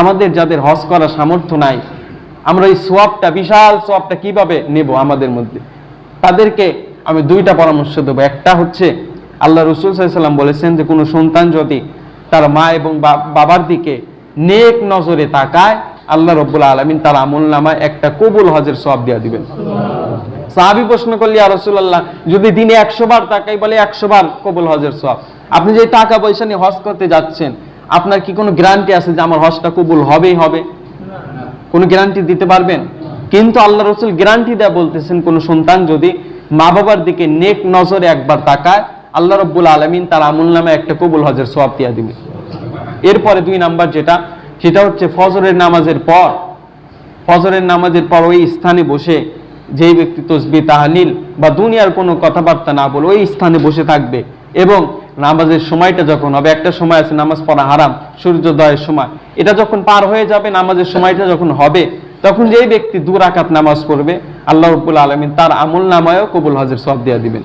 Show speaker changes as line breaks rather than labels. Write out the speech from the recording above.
আমাদের যাদের হজ করার সামর্থ্য নাই, আমরা এই সোয়াবটা, বিশাল সোয়াবটা কীভাবে নেব আমাদের মধ্যে? তাদেরকে আমি দুইটা পরামর্শ দেবো। একটা হচ্ছে, আল্লাহ রসুল সাল্লাম বলেছেন যে, কোনো সন্তান যদি তার মা এবং বাবার দিকে নেক নজরে তাকায়, আল্লাহ রব্বুল আলমিন তার আমল নামায় একটা কবুল হজের সব দিয়া দিবেন। সাহাবি প্রশ্ন করলি আর রসুল্লাহ যদি দিনে একশো বার তাকাই বলে একশো বার কবুল হজের সব আপনি যে টাকা পয়সা নিয়ে হজ করতে যাচ্ছেন আপনার কি কোনো গ্যারান্টি আছে যে আমার হজটা কবুল হবেই হবে? কোনো গ্যারান্টি দিতে পারবেন? কিন্তু আল্লাহ রসুল গ্যারান্টি দেয়া বলতেছেন, কোনো সন্তান যদি মা বাবার দিকে নেক নজরে একবার তাকায়, আল্লাহ রব্বুল আলমিন তার আমুল নামে একটা কবুল হজের সব দিয়া দিবে। এরপরে দুই নাম্বার যেটা, সেটা হচ্ছে ফজরের নামাজের পর। ফজরের নামাজের পর ওই স্থানে বসে যেই ব্যক্তি তসবি, তাহালিল বা দুনিয়ার কোনো কথাবার্তা না বলে ওই স্থানে বসে থাকবে এবং নামাজের সময়টা যখন হবে, একটা সময় আছে নামাজ পড়া হারাম, সূর্যোদয়ের সময়। এটা যখন পার হয়ে যাবে, নামাজের সময়টা যখন হবে, তখন যেই ব্যক্তি দু রাকাত নামাজ পড়বে, আল্লাহ রবুল আলমিন তার আমল নামায়ও কবুল হজের সব দেওয়া দিবেন।